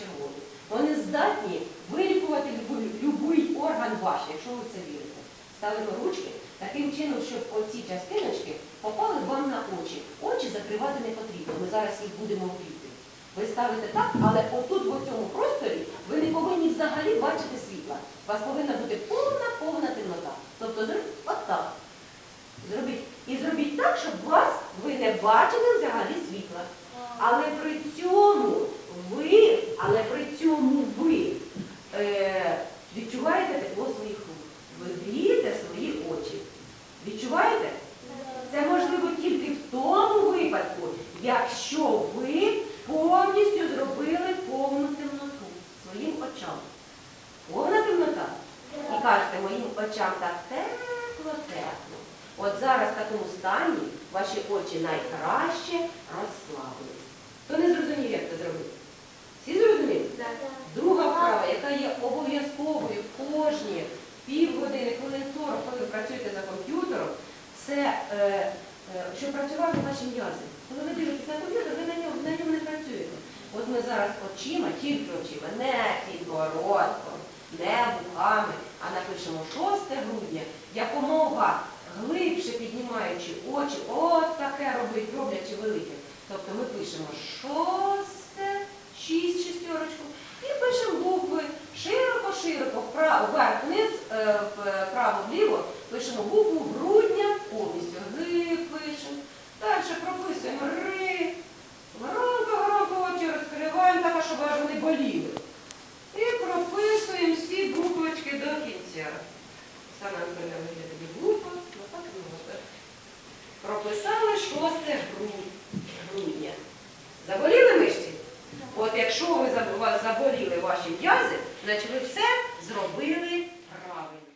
червоні. Вони здатні вилікувати будь-який орган ваш, якщо ви це вірите. Ставимо ручки таким чином, щоб оці частиночки попали вам на очі. Очі закривати не потрібно. Ми зараз їх будемо вбити. Ви ставите так, але отут в цьому просторі ви не повинні взагалі бачити світла. У вас повинна бути повна, повна темнота. Тобто отак. Зробіть. І зробіть так, щоб вас ви не бачили взагалі світла. Але при цьому ви, але при цьому ви е, відчуваєте тепло своїх рук. Ви грієте свої очі. Відчуваєте? Це можливо тільки в тому випадку, якщо ви повністю зробили повну темноту своїм очам. Повна темнота. І кажете, моїм очам так тепло, тепло. От зараз в такому стані ваші очі найкраще розслабились. Хто не зрозумів, як це зробити? Всі зрозуміли? Друга вправа, яка є обов'язковою кожні півгодини, хвилин 40, коли ви працюєте за комп'ютером, це е, щоб працювати ваші м'язи. Коли ви дивитесь на комп'ютер, ви на ньому, на ньому не працюєте. От ми зараз очима, тільки очима, не підбородком, не вухами, а напишемо 6 грудня, якомога глибше піднімаючи очі, от таке робить, роблячи велике. Тобто ми пишемо шосте, шість шістерочку, і пишемо букви широко-широко, вверх-вниз, е, вправо-вліво, пишемо букву грудня, повністю ги пишемо. Далі прописуємо ри, громко-громко очі розкриваємо, так, щоб аж. І прописуємо всі буквочки до кінця. Саме мене виглядає буква, ну так можна. Прописали 6 грудня. Заболіли мишці? От якщо ви заболіли ваші м'язи, значить ви все зробили правильно.